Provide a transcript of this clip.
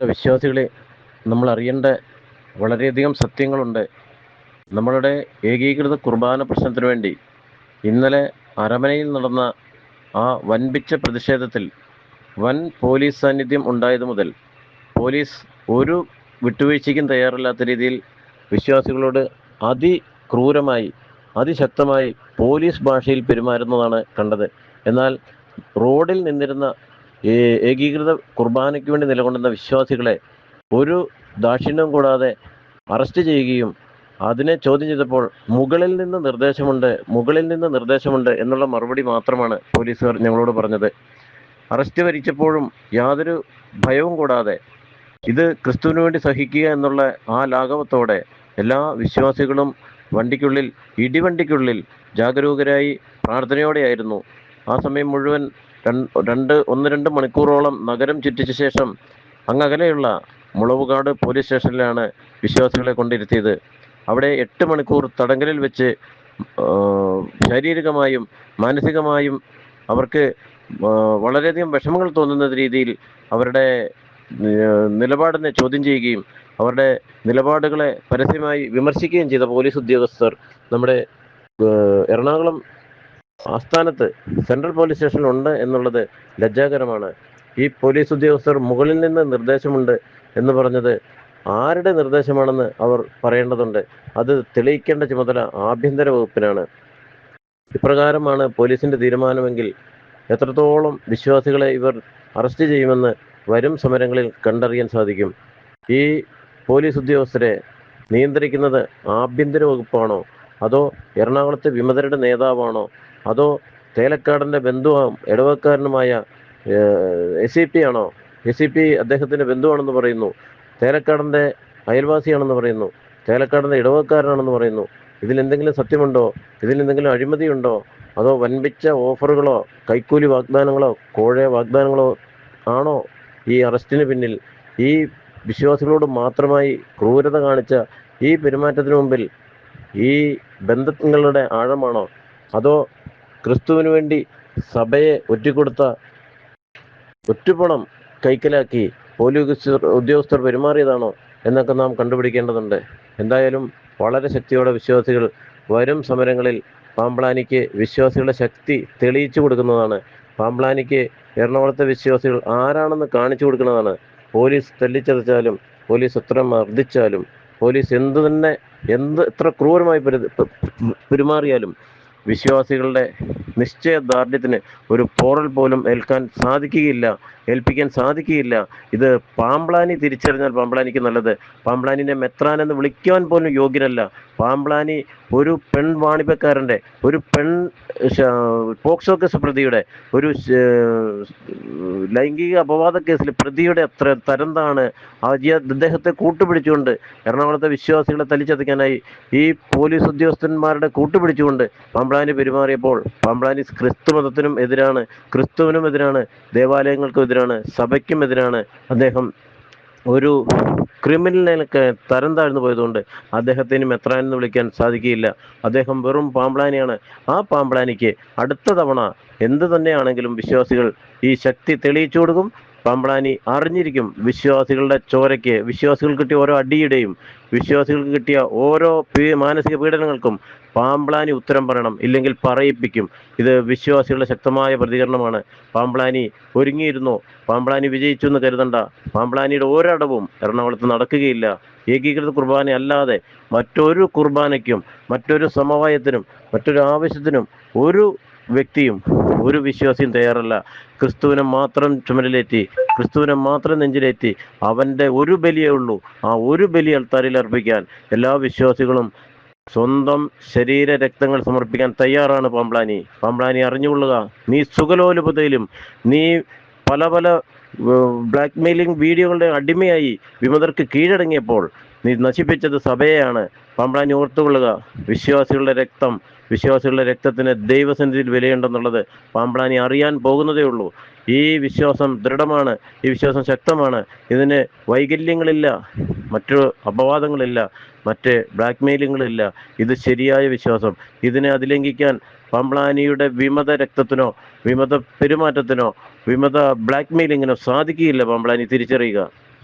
വിശ്വാസികളെ നമ്മൾ അറിയേണ്ട വളരെയധികം സത്യങ്ങളുണ്ട്. നമ്മളുടെ ഏകീകൃത കുർബാന പ്രശ്നത്തിന് വേണ്ടി ഇന്നലെ അരമനയിൽ നടന്ന ആ വൻപിച്ച പ്രതിഷേധത്തിൽ വൻ പോലീസ് സാന്നിധ്യം ഉണ്ടായത് മുതൽ പോലീസ് ഒരു വിട്ടുവീഴ്ചയ്ക്കും തയ്യാറല്ലാത്ത രീതിയിൽ വിശ്വാസികളോട് അതിക്രൂരമായി അതിശക്തമായി പോലീസ് ഭാഷയിൽ പെരുമാറുന്നതാണ് കണ്ടത്. എന്നാൽ റോഡിൽ നിന്നിരുന്ന ഏ- ഏകീകൃത കുർബാനയ്ക്ക് വേണ്ടി നിലകൊള്ളുന്ന വിശ്വാസികളെ ഒരു ദാക്ഷിണ്യം കൂടാതെ അറസ്റ്റ് ചെയ്യുകയും അതിനെ ചോദ്യം ചെയ്തപ്പോൾ മുകളിൽ നിന്ന് നിർദ്ദേശമുണ്ട് മുകളിൽ നിന്ന് നിർദ്ദേശമുണ്ട് എന്നുള്ള മറുപടി മാത്രമാണ് പോലീസുകാർ ഞങ്ങളോട് പറഞ്ഞത്. അറസ്റ്റ് വരിച്ചപ്പോഴും യാതൊരു ഭയവും കൂടാതെ ഇത് ക്രിസ്തുവിന് വേണ്ടി സഹിക്കുക എന്നുള്ള ആ ലാഘവത്തോടെ എല്ലാ വിശ്വാസികളും വണ്ടിക്കുള്ളിൽ ഇടിവണ്ടിക്കുള്ളിൽ ജാഗരൂകരായി പ്രാർത്ഥനയോടെയായിരുന്നു. ആ സമയം മുഴുവൻ രണ്ട് ഒന്ന് രണ്ട് മണിക്കൂറോളം നഗരം ചുറ്റിച്ച ശേഷം അങ്ങകലെയുള്ള മുളവുകാട് പോലീസ് സ്റ്റേഷനിലാണ് വിശ്വാസികളെ കൊണ്ടിരുത്തിയത്. അവിടെ എട്ട് മണിക്കൂർ തടങ്കലിൽ വെച്ച് ശാരീരികമായും മാനസികമായും അവർക്ക് വളരെയധികം വിഷമങ്ങൾ തോന്നുന്ന രീതിയിൽ അവരുടെ നിലപാടിനെ ചോദ്യം ചെയ്യുകയും അവരുടെ നിലപാടുകളെ പരസ്യമായി വിമർശിക്കുകയും ചെയ്ത പോലീസ് ഉദ്യോഗസ്ഥർ നമ്മുടെ എറണാകുളം ആസ്ഥാനത്ത് സെൻട്രൽ പോലീസ് സ്റ്റേഷൻ ഉണ്ട് എന്നുള്ളത് ലജ്ജാകരമാണ്. ഈ പോലീസ് ഉദ്യോഗസ്ഥർ മുകളിൽ നിന്ന് നിർദ്ദേശമുണ്ട് എന്ന് പറഞ്ഞത് ആരുടെ നിർദ്ദേശമാണെന്ന് അവർ പറയേണ്ടതുണ്ട്. അത് തെളിയിക്കേണ്ട ചുമതല ആഭ്യന്തര വകുപ്പിനാണ്. ഇപ്രകാരമാണ് പോലീസിന്റെ തീരുമാനമെങ്കിൽ എത്രത്തോളം വിശ്വാസികളെ ഇവർ അറസ്റ്റ് ചെയ്യുമെന്ന് വരും സമരങ്ങളിൽ കണ്ടറിയാൻ സാധിക്കും. ഈ പോലീസ് ഉദ്യോഗസ്ഥരെ നിയന്ത്രിക്കുന്നത് ആഭ്യന്തര വകുപ്പാണോ അതോ എറണാകുളത്തെ വിമതരുടെ നേതാവാണോ? അതോ തേലക്കാടിന്റെ ബന്ധു ഇടവക്കാരനുമായ എസ് സി പി ആണോ? എസ് സി പി അദ്ദേഹത്തിന്റെ ബന്ധുവാണെന്ന് പറയുന്നു. തേലക്കാടിന്റെ അയൽവാസിയാണെന്ന് പറയുന്നു. തേലക്കാടിന്റെ ഇടവക്കാരനാണെന്ന് പറയുന്നു. ഇതിലെന്തെങ്കിലും സത്യമുണ്ടോ? ഇതിലെന്തെങ്കിലും അഴിമതിയുണ്ടോ? അതോ വൻപിച്ച ഓഫറുകളോ കൈക്കൂലി വാഗ്ദാനങ്ങളോ കോഴ വാഗ്ദാനങ്ങളോ ആണോ ഈ അറസ്റ്റിന് പിന്നിൽ? ഈ വിശ്വാസികളോട് മാത്രമായി ക്രൂരത കാണിച്ച ഈ പെരുമാറ്റത്തിന് മുമ്പിൽ ഈ ബന്ധങ്ങളുടെ ആഴമാണോ? അതോ ക്രിസ്തുവിന് വേണ്ടി സഭയെ ഒറ്റിക്കൊടുത്ത ഒറ്റുപണം കൈക്കലാക്കി പോലീസ് ഉദ്യോഗസ്ഥർ പെരുമാറിയതാണോ എന്നൊക്കെ നാം കണ്ടുപിടിക്കേണ്ടതുണ്ട്. എന്തായാലും വളരെ ശക്തിയോടെ വിശ്വാസികൾ വരും സമരങ്ങളിൽ പാമ്പ്ലാനിക്ക് വിശ്വാസികളുടെ ശക്തി തെളിയിച്ചു കൊടുക്കുന്നതാണ്. പാമ്പ്ലാനിക്ക് എറണാകുളത്തെ വിശ്വാസികൾ ആരാണെന്ന് കാണിച്ചു കൊടുക്കുന്നതാണ്. പോലീസ് തല്ലിച്ചതച്ചാലും പോലീസ് എത്ര മർദ്ദിച്ചാലും പോലീസ് എന്ത് തന്നെ എന്ത് എത്ര ക്രൂരമായി പെരുമാറിയാലും വിശ്വാസികളുടെ നിശ്ചയദാർഢ്യത്തിന് ഒരു പോറൽ പോലും ഏൽക്കാൻ സാധിക്കുകയില്ല ഏൽപ്പിക്കാൻ സാധിക്കുകയില്ല. ഇത് പാമ്പ്ളാനി തിരിച്ചറിഞ്ഞാൽ പാമ്പ്ളാനിക്ക് നല്ലത്. പാമ്പ്ളാനിനെ മെത്രാൻ എന്ന് വിളിക്കാൻ പോലും യോഗ്യനല്ല. പാമ്പ്ളാനി ഒരു പെൺ വാണിഭക്കാരന്റെ ഒരു പെൺ പോക്സോ കേസ് പ്രതിയുടെ ഒരു ലൈംഗിക അപവാദ കേസിൽ പ്രതിയുടെ അത്ര തരംതാണ് അദ്ദേഹത്തെ കൂട്ടുപിടിച്ചുകൊണ്ട് എറണാകുളത്തെ വിശ്വാസികളെ തല്ലിച്ചതയ്ക്കാനായി ഈ പോലീസ് ഉദ്യോഗസ്ഥന്മാരുടെ കൂട്ടുപിടിച്ചുകൊണ്ട് പാമ്പ്ളാനി പെരുമാറിയപ്പോൾ പാമ്പ്ളാനി ക്രിസ്തു മതത്തിനും എതിരാണ് ക്രിസ്തുവിനും എതിരാണ് ദേവാലയങ്ങൾക്കും എതിരാണ് സഭയ്ക്കും എതിരാണ് അദ്ദേഹം ഒരു ക്രിമിനലിനൊക്കെ തരം താഴ്ന്നു പോയതുകൊണ്ട് അദ്ദേഹത്തിന് മെത്രാൻ എന്ന് വിളിക്കാൻ സാധിക്കുകയില്ല. അദ്ദേഹം വെറും പാമ്പ്ളാനിയാണ് ആ പാമ്പ്ളാനിക്ക് അടുത്ത തവണ എന്ത് തന്നെയാണെങ്കിലും വിശ്വാസികൾ ഈ ശക്തി തെളിയിച്ചു കൊടുക്കും. പാമ്പ്ളാനി അറിഞ്ഞിരിക്കും വിശ്വാസികളുടെ ചോരയ്ക്ക്. വിശ്വാസികൾക്ക് കിട്ടിയ ഓരോ അടിയുടെയും വിശ്വാസികൾക്ക് കിട്ടിയ ഓരോ മാനസിക പീഡനങ്ങൾക്കും പാമ്പ്ളാനി ഉത്തരം പറയണം ഇല്ലെങ്കിൽ പറയിപ്പിക്കും. ഇത് വിശ്വാസികളുടെ ശക്തമായ പ്രതികരണമാണ്. പാമ്പ്ളാനി ഒരുങ്ങിയിരുന്നു. പാമ്പ്ളാനി വിജയിച്ചു എന്ന് കരുതണ്ട. പാമ്പ്ളാനിയുടെ ഒരടവും എറണാകുളത്ത് നടക്കുകയില്ല. ഏകീകൃത കുർബാന അല്ലാതെ മറ്റൊരു കുർബാനയ്ക്കും മറ്റൊരു സമവായത്തിനും മറ്റൊരു ആവശ്യത്തിനും ഒരു വ്യക്തിയും ഒരു വിശ്വാസിയും തയ്യാറല്ല. ക്രിസ്തുവിനെ മാത്രം ചുമലിലേറ്റി ക്രിസ്തുവിനെ മാത്രം നെഞ്ചിലേറ്റി അവന്റെ ഒരു ബലിയേ ഉള്ളൂ. ആ ഒരു ബലി അൾത്താരിൽ അർപ്പിക്കാൻ എല്ലാ വിശ്വാസികളും സ്വന്തം ശരീര രക്തങ്ങൾ സമർപ്പിക്കാൻ തയ്യാറാണ് പാമ്പ്ലാനി. പാമ്പ്ലാനി അറിഞ്ഞുകൊള്ളുക. നീ സുഖലോലുപതയിലും നീ പല പല ബ്ലാക്ക് മെയിലിംഗ് വീഡിയോകളുടെ അടിമയായി വിമതർക്ക് കീഴടങ്ങിയപ്പോൾ നീ നശിപ്പിച്ചത് സഭയെയാണ്. പാമ്പ്ലാനി ഓർത്തുകൊള്ളുക. വിശ്വാസികളുടെ രക്തം വിശ്വാസികളുടെ രക്തത്തിന് ദൈവസന്നിധിയിൽ വിലയുണ്ടെന്നുള്ളത് പാമ്പ്ളാനി അറിയാൻ പോകുന്നതേ ഉള്ളൂ. ഈ വിശ്വാസം ദൃഢമാണ് ഈ വിശ്വാസം ശക്തമാണ്. ഇതിന് വൈകല്യങ്ങളില്ല മറ്റു അപവാദങ്ങളില്ല മറ്റ് ബ്ലാക്ക് മെയിലുകളില്ല ഇത് ശരിയായ വിശ്വാസം. ഇതിനെ അതിലംഘിക്കാൻ പമ്പ്ളാനിയുടെ വിമത രക്തത്തിനോ വിമത പെരുമാറ്റത്തിനോ വിമത ബ്ലാക്ക് മെയിലിങ്ങിനോ സാധിക്കുകയില്ല പമ്പ്ളാനി തിരിച്ചറിയുക.